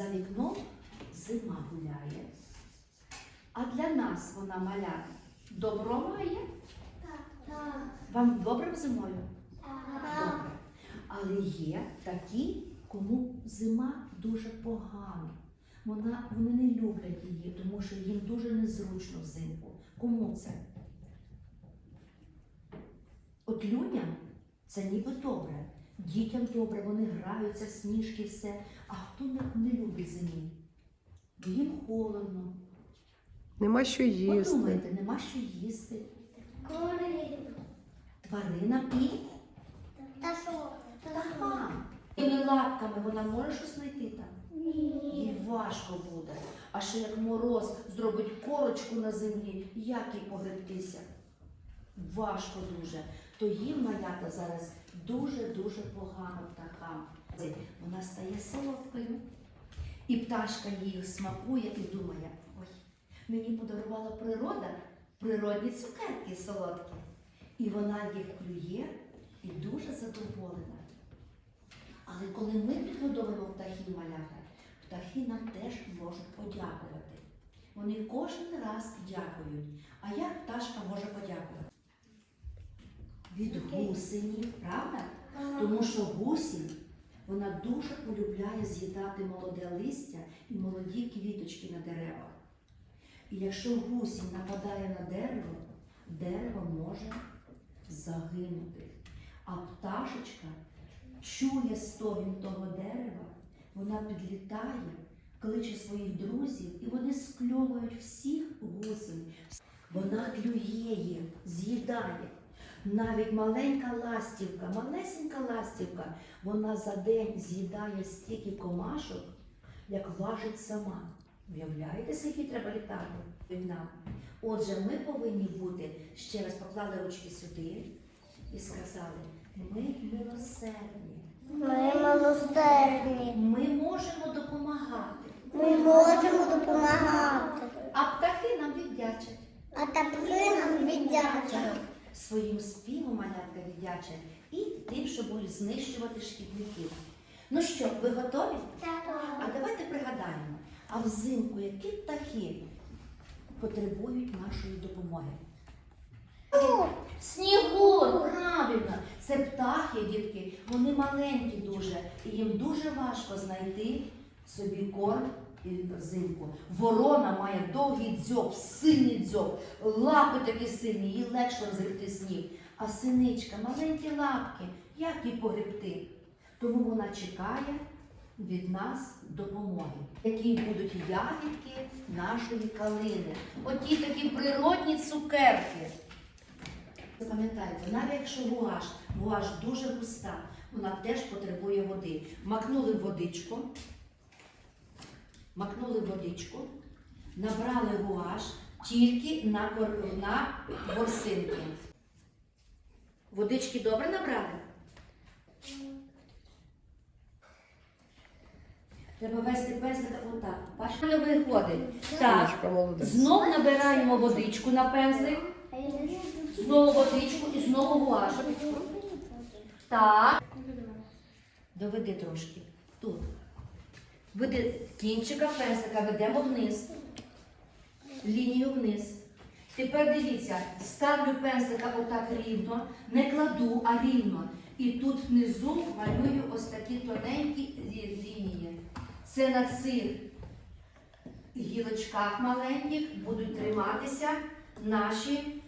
За вікном зима гуляє. А для нас вона маля добро має. Вам добре зимою? Добре. Але є такі, кому зима дуже погана. Вона, вони не люблять її, тому що їм дуже незручно взимку. Кому це? От людям це ніби добре. Дітям добре, вони граються сніжки, все. А хто не, не любить зимі? Їм холодно. Нема що їсти. Подумайте, нема що їсти. Тварина і Та що? Ага. Тими лапками вона може щось знайти там? Їй важко буде. А ще як мороз зробить корочку на землі, як їй погребтися? Важко дуже. То їм малята зараз дуже-дуже погано птахам. Вона стає солодкою. І пташка її смакує і думає, ой, мені подарувала природа природні цукерки солодкі. І вона їх клює і дуже задоволена. Але коли ми підгодовуємо птахів малята, птахи нам теж можуть подякувати. Вони кожен раз дякують. А як пташка може подякувати? Від гусені, правда? Тому що гусінь вона дуже полюбляє з'їдати молоде листя і молоді квіточки на деревах. І якщо гусінь нападає на дерево, дерево може загинути. А пташечка чує стогін того дерева, вона підлітає, кличе своїх друзів, і вони скльовують всіх гусень. Вона клює з'їдає. Навіть маленька ластівка, малесенька ластівка, вона за день з'їдає стільки комашок, як важить сама. Уявляєте, скільки треба літати нам? Отже, ми повинні бути, ще раз поклали ручки сюди і сказали, ми милосердні, Ми милосердні. ми можемо допомагати, Ми можемо допомагати. а птахи нам віддячать. А тапки нам віддячать. Своїм співом малятка віддячать і тим, що будуть знищувати шкідників. Ну що, ви готові? А давайте пригадаємо, а взимку які птахи потребують нашої допомоги? Снігур, правильно. Це птахи, дітки, вони маленькі дуже, і їм дуже важко знайти собі корм взимку. Ворона має довгий дзьоб, сильний дзьоб, лапи такі сильні, їй легше розгребти сніг. А синичка, маленькі лапки, як їй погребти? Тому вона чекає від нас допомоги, які будуть ягідки нашої калини. Оті такі природні цукерки. Запам'ятайте, навіть якщо гуаш, гуаш дуже густа, вона теж потребує води. Макнули водичку, макнули водичку, набрали гуаш тільки на, кор... на ворсинки. Водички добре набрали? Треба вести пензлика отак. Бачите, не виходить. Так, Сонечка, молодець. знов набираємо водичку на пензлик. Знову водичку і знову гуашок. Так. Доведи трошки. Тут. Веди кінчика пензлика, ведемо вниз. Лінію вниз. Тепер дивіться, ставлю пензлика отак рівно, не кладу, а рівно. І тут внизу малюю ось такі тоненькі лінії. Це на цих гілочках маленьких будуть триматися наші